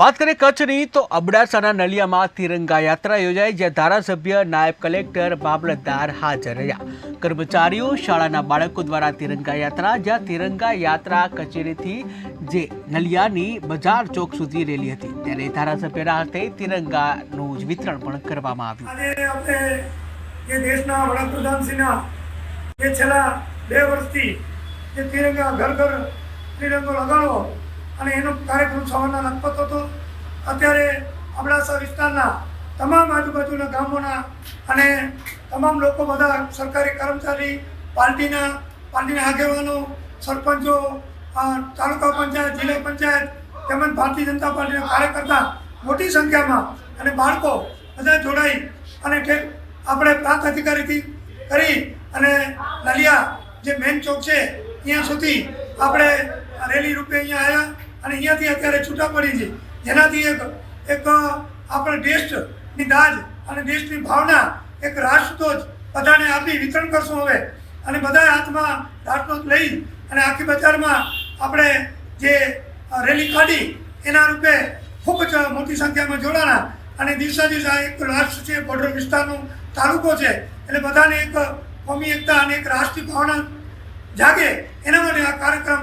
વાત કરીએ કચ્છની, તો અબડાસાના નલિયામાં તિરંગા યાત્રા યોજાઈ, જ્યાં ધારાસભ્ય નાયબ કલેક્ટર મામલતદાર હાજર રહ્યા. કર્મચારીઓ, શાળાના બાળકો દ્વારા તિરંગા યાત્રા, જ્યાં તિરંગા યાત્રા કચેરીથી જે નલિયાની બજાર ચોક સુધી રેલી હતી, ત્યારે ધારાસભ્યના હાથે તિરંગાનું જ વિતરણ પણ કરવામાં આવ્યું. જે દેશના વડાપ્રધાનશ્રીના જે છેલ્લા બે વર્ષથી જે તિરંગા ઘર ઘર તિરંગો લગાડો અને એનો કાર્યક્રમ સવારના હતો અત્યારે અબડાસા વિસ્તારના તમામ આજુબાજુના ગામોના અને તમામ લોકો બધા સરકારી કર્મચારી પાર્ટીના પાર્ટીના આગેવાનો, સરપંચો તાલુકા પંચાયત, જિલ્લા પંચાયત, તેમજ ભારતીય જનતા પાર્ટીના કાર્યકર્તા મોટી સંખ્યામાં અને બાળકો બધા જોડાઈ અને આપણે પ્રાંત અધિકારીથી કરી અને નલિયા જે મેન ચોક છે, ત્યાં સુધી આપણે રેલી રૂપે અહીંયા આવ્યા અને અહીંયાથી અત્યારે છૂટા પડી છે. જેનાથી એક એક આપણે દેશની દાજ અને દેશની ભાવના એક રાષ્ટ્રધ્વજ બધાને આપી વિતરણ કરશું હવે. અને બધા હાથમાં રાષ્ટ્રધ્વજ લઈ અને આખી બજારમાં આપણે જે રેલી કાઢી એના રૂપે ખૂબ જ મોટી સંખ્યામાં જોડાણા. અને દિવસે દિવસે એક રાષ્ટ્ર છે, બોર્ડર વિસ્તારનો તાલુકો છે. એટલે બધાને એક કોમી એકતા અને એક રાષ્ટ્રીય ભાવના જાગે. એના માટે આ કાર્યક્રમ